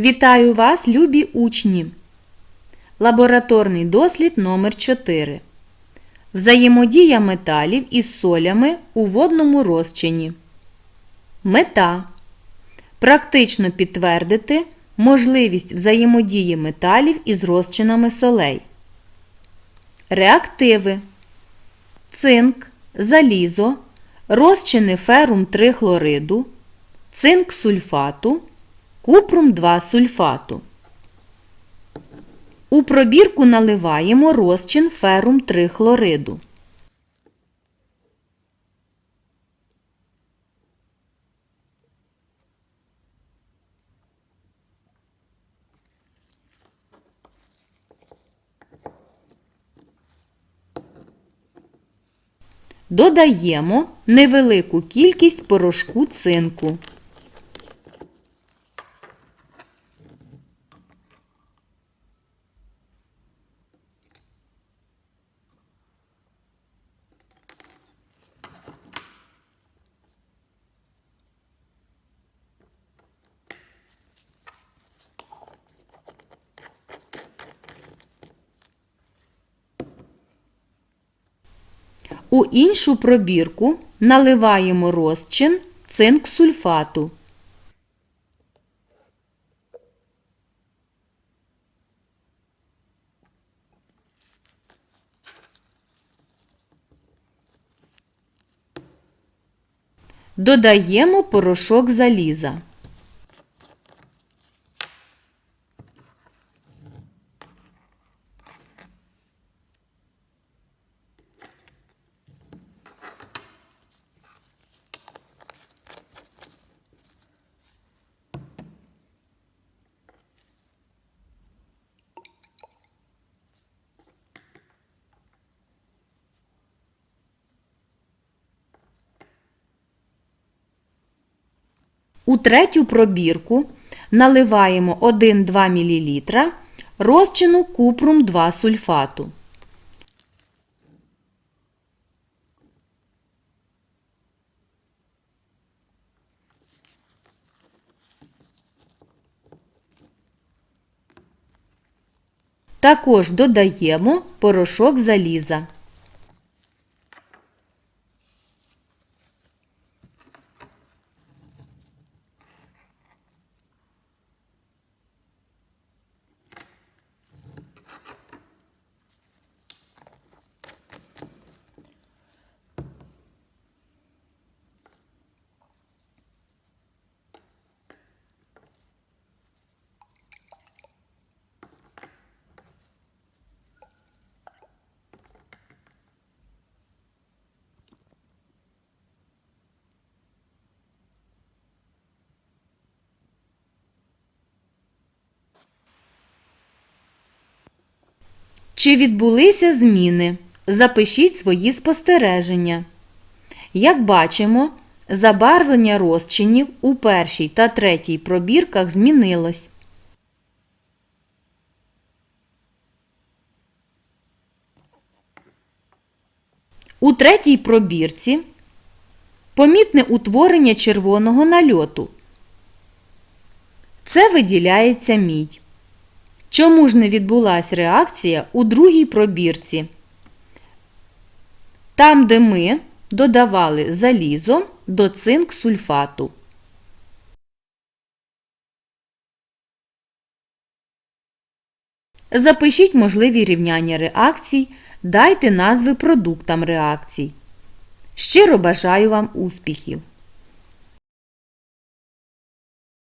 Вітаю вас, любі учні! Лабораторний дослід номер 4 Взаємодія металів із солями у водному розчині. Мета. Практично підтвердити можливість взаємодії металів із розчинами солей. Реактиви. Цинк, залізо, розчини ферум 3 хлориду, цинк сульфату, купрум 2 сульфату. У пробірку наливаємо розчин ферум 3 хлориду. Додаємо невелику кількість порошку цинку. У іншу пробірку наливаємо розчин цинк сульфату. Додаємо порошок заліза. У третю пробірку наливаємо 1-2 мл розчину купрум 2 сульфату. Також додаємо порошок заліза. Чи відбулися зміни? Запишіть свої спостереження. Як бачимо, забарвлення розчинів у першій та третій пробірках змінилось. У третій пробірці помітне утворення червоного нальоту. Це виділяється мідь. Чому ж не відбулася реакція у другій пробірці? Там, де ми додавали залізо до цинк сульфату. Запишіть можливі рівняння реакцій, дайте назви продуктам реакцій. Щиро бажаю вам успіхів!